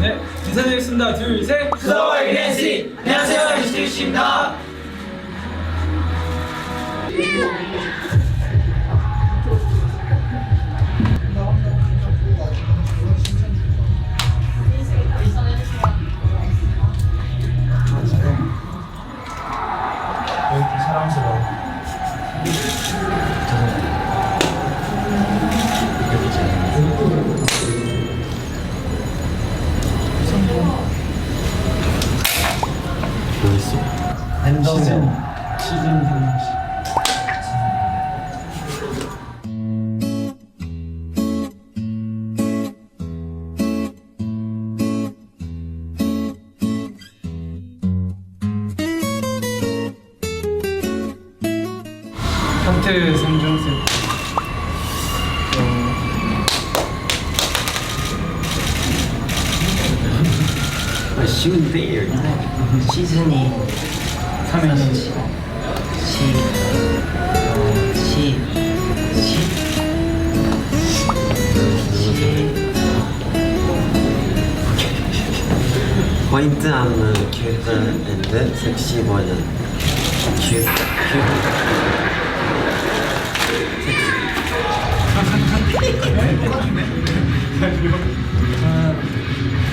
네, 인사드리겠습니다. 둘, 셋. 수다와의 낸시 안녕하세요. 유스티슈입니다 랜덤 시즌 3. 현태 3종 세트 쉬운데 시즌이 3행 시, 시, 어, 시, 시, 시. 포인트 안무 큐트 앤드 섹시 버전 큐, 큐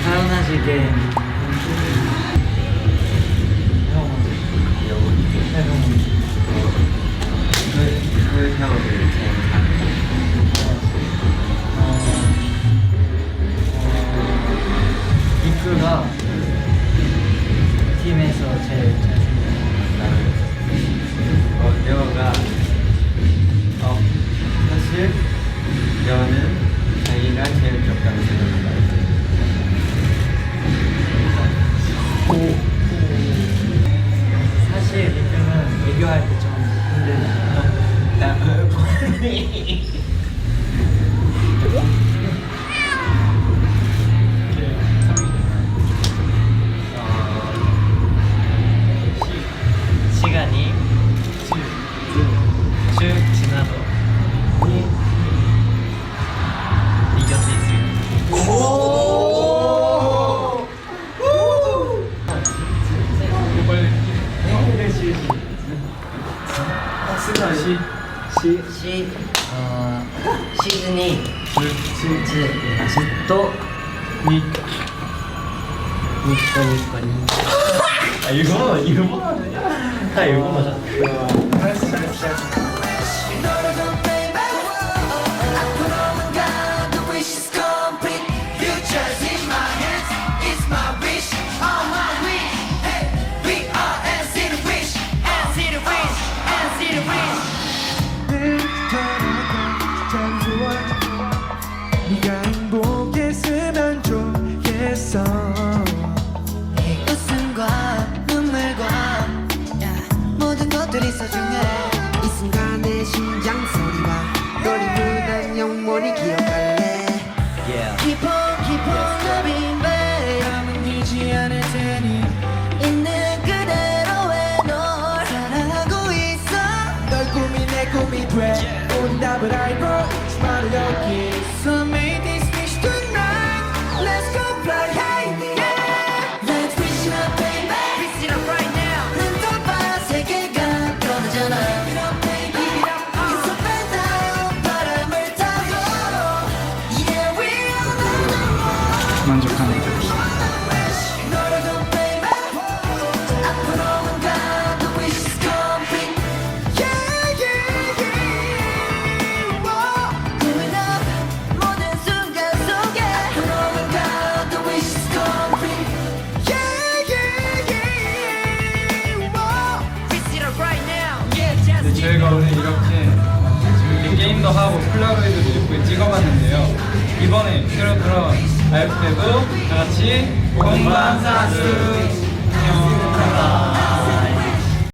사연하시게 이크 시, 시, 시, 어, 시즌이 즈, 즈, 또 니. 니꺼 니꺼 니. 아, 이거, 이거. 다 이거 맞아. 네가 여기 저희가 오늘 이렇게 재밌게 게임도 하고 폴라로이드도 예쁘게 찍어봤는데요. 이번에 새로 들어온 아이패도 다 같이 본방사수 안녕.